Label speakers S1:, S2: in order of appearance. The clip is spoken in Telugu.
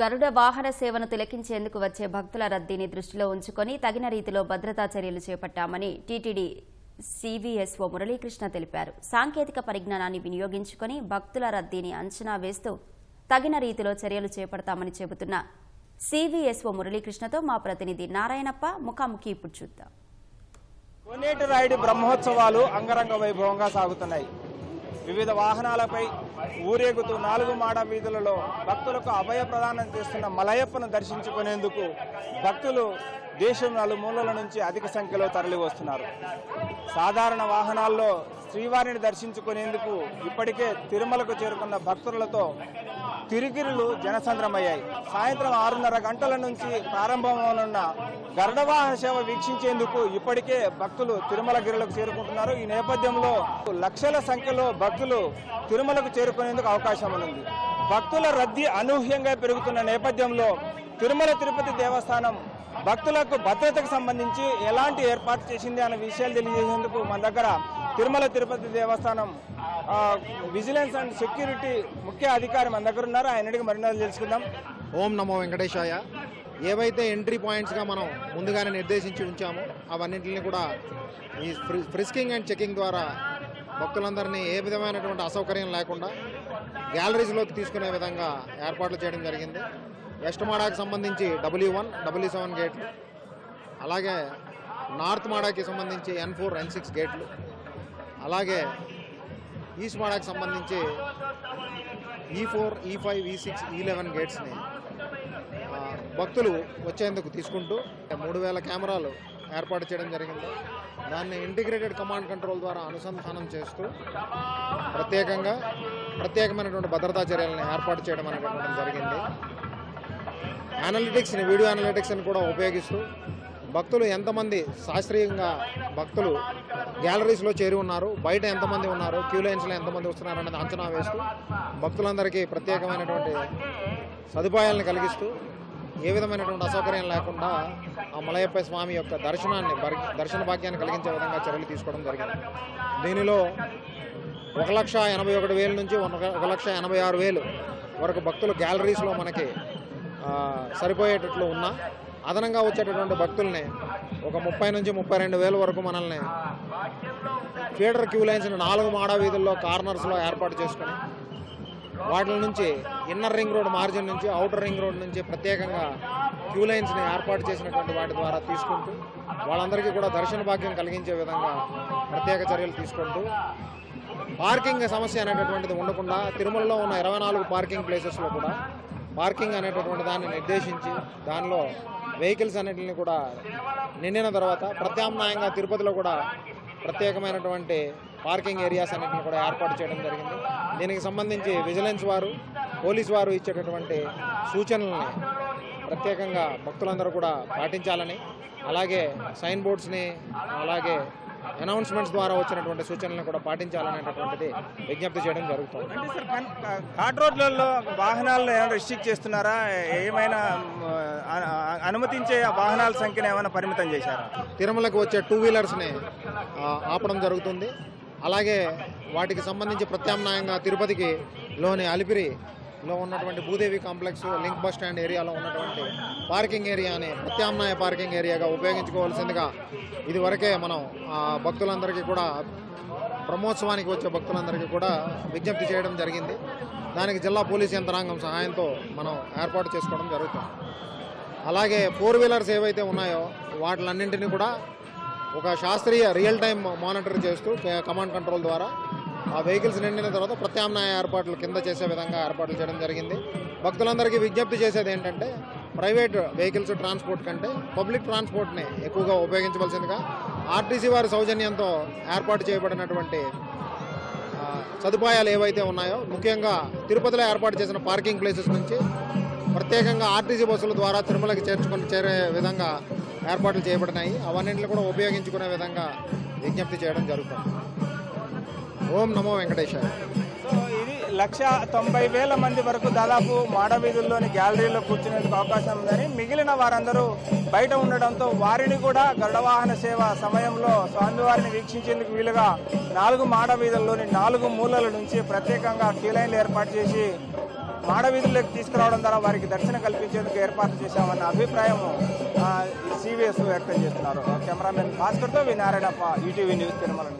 S1: గరుడ వాహన సేవను తిలకించేందుకు వచ్చే భక్తుల రద్దీని దృష్టిలో ఉంచుకొని తగిన రీతిలో భద్రతా చర్యలు చేపట్టామని టీటీడీ సివిఎస్ఓ మురళీకృష్ణ తెలిపారు సాంకేతిక పరిజ్ఞానాన్ని వినియోగించుకొని భక్తుల రద్దీని అంచనా వేస్తూ తగిన రీతిలో చర్యలు చేపడతామని చెబుతున్న సివిఎస్ఓ మురళీకృష్ణతో మా ప్రతినిధి నారాయణప్ప ముఖాముఖి ఇప్పుడు చూద్దాం
S2: రాయుడు బ్రహ్మోత్సవాలు అంగరంగ వైభవంగా సాగుతున్నాయి వివిధ వాహనాలపై ఊరేగుతూ నాలుగు మాడ వీధులలో భక్తులకు అభయ ప్రదానం చేస్తున్న మలయప్పను దర్శించుకునేందుకు భక్తులు దేశం నలుమూలల నుంచి అధిక సంఖ్యలో తరలివస్తున్నారు సాధారణ వాహనాల్లో శ్రీవారిని దర్శించుకునేందుకు ఇప్పటికే తిరుమలకు చేరుకున్న భక్తులతో తిరిగిరులు జనసంద్రమయ్యాయి సాయంత్రం ఆరున్నర గంటల నుంచి ప్రారంభమవనున్న వాహన సేవ వీక్షించేందుకు ఇప్పటికే భక్తులు తిరుమల గిరులకు చేరుకుంటున్నారు ఈ నేపథ్యంలో లక్షల సంఖ్యలో భక్తులు తిరుమలకు చేరుకునేందుకు అవకాశం ఉంది భక్తుల రద్దీ అనూహ్యంగా పెరుగుతున్న నేపథ్యంలో తిరుమల తిరుపతి దేవస్థానం భక్తులకు భద్రతకు సంబంధించి ఎలాంటి ఏర్పాటు చేసింది అన్న విషయాలు తెలియజేసేందుకు మన దగ్గర తిరుమల తిరుపతి దేవస్థానం విజిలెన్స్ అండ్ సెక్యూరిటీ ముఖ్య అధికారి మన దగ్గర ఉన్నారు ఆయన అడిగి మరిన్నది తెలుసుకుందాం
S3: ఓం నమో వెంకటేశాయ ఏవైతే ఎంట్రీ పాయింట్స్గా మనం ముందుగానే నిర్దేశించి ఉంచామో అవన్నింటిని కూడా ఈ ఫ్రిస్కింగ్ అండ్ చెకింగ్ ద్వారా భక్తులందరినీ ఏ విధమైనటువంటి అసౌకర్యం లేకుండా గ్యాలరీస్లోకి తీసుకునే విధంగా ఏర్పాట్లు చేయడం జరిగింది వెస్ట్ మాడాకు సంబంధించి డబ్ల్యూ వన్ డబ్ల్యూ సెవెన్ గేట్లు అలాగే నార్త్ మాడాకి సంబంధించి ఎన్ ఫోర్ ఎన్ సిక్స్ గేట్లు అలాగే ఈ స్మార్ట్కి సంబంధించి ఈ ఫోర్ ఈ ఫైవ్ ఈ సిక్స్ ఈ లెవెన్ గేట్స్ని భక్తులు వచ్చేందుకు తీసుకుంటూ మూడు వేల కెమెరాలు ఏర్పాటు చేయడం జరిగింది దాన్ని ఇంటిగ్రేటెడ్ కమాండ్ కంట్రోల్ ద్వారా అనుసంధానం చేస్తూ ప్రత్యేకంగా ప్రత్యేకమైనటువంటి భద్రతా చర్యలను ఏర్పాటు చేయడం అనేటువంటి జరిగింది అనలిటిక్స్ని వీడియో అనలిటిక్స్ని కూడా ఉపయోగిస్తూ భక్తులు ఎంతమంది శాస్త్రీయంగా భక్తులు గ్యాలరీస్లో చేరి ఉన్నారు బయట ఎంతమంది ఉన్నారు క్యూ లైన్స్లో ఎంతమంది వస్తున్నారు అనేది అంచనా వేస్తూ భక్తులందరికీ ప్రత్యేకమైనటువంటి సదుపాయాలను కలిగిస్తూ ఏ విధమైనటువంటి అసౌకర్యం లేకుండా ఆ మలయప్ప స్వామి యొక్క దర్శనాన్ని దర్శన భాగ్యాన్ని కలిగించే విధంగా చర్యలు తీసుకోవడం జరిగింది దీనిలో ఒక లక్ష ఎనభై ఒకటి వేల నుంచి ఒక లక్ష ఎనభై ఆరు వేలు వరకు భక్తులు గ్యాలరీస్లో మనకి సరిపోయేటట్లు ఉన్నా అదనంగా వచ్చేటటువంటి భక్తుల్ని ఒక ముప్పై నుంచి ముప్పై రెండు వేల వరకు మనల్ని ఫీడర్ క్యూ లైన్స్ నాలుగు మాడా వీధుల్లో కార్నర్స్లో ఏర్పాటు చేసుకుని వాటి నుంచి ఇన్నర్ రింగ్ రోడ్ మార్జిన్ నుంచి అవుటర్ రింగ్ రోడ్ నుంచి ప్రత్యేకంగా క్యూ లైన్స్ని ఏర్పాటు చేసినటువంటి వాటి ద్వారా తీసుకుంటూ వాళ్ళందరికీ కూడా దర్శన భాగ్యం కలిగించే విధంగా ప్రత్యేక చర్యలు తీసుకుంటూ పార్కింగ్ సమస్య అనేటటువంటిది ఉండకుండా తిరుమలలో ఉన్న ఇరవై నాలుగు పార్కింగ్ ప్లేసెస్లో కూడా పార్కింగ్ అనేటటువంటి దాన్ని నిర్దేశించి దానిలో వెహికల్స్ అన్నింటిని కూడా నిండిన తర్వాత ప్రత్యామ్నాయంగా తిరుపతిలో కూడా ప్రత్యేకమైనటువంటి పార్కింగ్ ఏరియాస్ అన్నింటిని కూడా ఏర్పాటు చేయడం జరిగింది దీనికి సంబంధించి విజిలెన్స్ వారు పోలీస్ వారు ఇచ్చేటటువంటి సూచనల్ని ప్రత్యేకంగా భక్తులందరూ కూడా పాటించాలని అలాగే సైన్ బోర్డ్స్ని అలాగే అనౌన్స్మెంట్స్ ద్వారా వచ్చినటువంటి సూచనలను కూడా పాటించాలనేటటువంటిది విజ్ఞప్తి చేయడం జరుగుతుంది
S2: అంటే సార్ ఘాట్ రోడ్లలో వాహనాలను ఏమైనా రిస్ట్రిక్ట్ చేస్తున్నారా ఏమైనా అనుమతించే వాహనాల సంఖ్యను ఏమైనా పరిమితం చేశారా
S3: తిరుమలకు వచ్చే టూ వీలర్స్ని ఆపడం జరుగుతుంది అలాగే వాటికి సంబంధించి ప్రత్యామ్నాయంగా తిరుపతికి లోని అలిపిరి లో ఉన్నటువంటి Bhudevi complex link bus stand ఏరియాలో ఉన్నటువంటి పార్కింగ్ ఏరియాని ప్రత్యామ్నాయ పార్కింగ్ ఏరియాగా ఉపయోగించుకోవాల్సిందిగా ఇదివరకే మనం భక్తులందరికీ కూడా బ్రహ్మోత్సవానికి వచ్చే భక్తులందరికీ కూడా విజ్ఞప్తి చేయడం జరిగింది దానికి జిల్లా పోలీస్ యంత్రాంగం సహాయంతో మనం ఏర్పాటు చేసుకోవడం జరుగుతుంది అలాగే ఫోర్ వీలర్స్ ఏవైతే ఉన్నాయో వాటిలన్నింటినీ కూడా ఒక శాస్త్రీయ రియల్ టైం మానిటర్ చేస్తూ కమాండ్ కంట్రోల్ ద్వారా ఆ వెహికల్స్ నిండిన తర్వాత ప్రత్యామ్నాయ ఏర్పాట్లు కింద చేసే విధంగా ఏర్పాట్లు చేయడం జరిగింది భక్తులందరికీ విజ్ఞప్తి చేసేది ఏంటంటే ప్రైవేట్ వెహికల్స్ ట్రాన్స్పోర్ట్ కంటే పబ్లిక్ ట్రాన్స్పోర్ట్ని ఎక్కువగా ఉపయోగించవలసిందిగా ఆర్టీసీ వారి సౌజన్యంతో ఏర్పాటు చేయబడినటువంటి సదుపాయాలు ఏవైతే ఉన్నాయో ముఖ్యంగా తిరుపతిలో ఏర్పాటు చేసిన పార్కింగ్ ప్లేసెస్ నుంచి ప్రత్యేకంగా ఆర్టీసీ బస్సుల ద్వారా తిరుమలకి చేర్చుకుని చేరే విధంగా ఏర్పాట్లు చేయబడినాయి అవన్నింటిని కూడా ఉపయోగించుకునే విధంగా విజ్ఞప్తి చేయడం జరుగుతుంది
S2: ఓం నమో వెంకటేశ ఇది లక్ష తొంభై వేల మంది వరకు దాదాపు మాడవీధుల్లోని గ్యాలరీలో కూర్చునేందుకు అవకాశం ఉందని మిగిలిన వారందరూ బయట ఉండడంతో వారిని కూడా గరుడవాహన సేవ సమయంలో స్వామివారిని వీక్షించేందుకు వీలుగా నాలుగు మాడవీధుల్లోని నాలుగు మూలల నుంచి ప్రత్యేకంగా క్యూలైన్లు ఏర్పాటు చేసి మాడవీధుల్లోకి తీసుకురావడం ద్వారా వారికి దర్శనం కల్పించేందుకు ఏర్పాటు చేశామన్న అభిప్రాయం సివిఎస్ వ్యక్తం చేస్తున్నారు కెమెరామెన్ భాస్కర్తో వినారాయణ ఈటీవీ న్యూస్ తిరుమల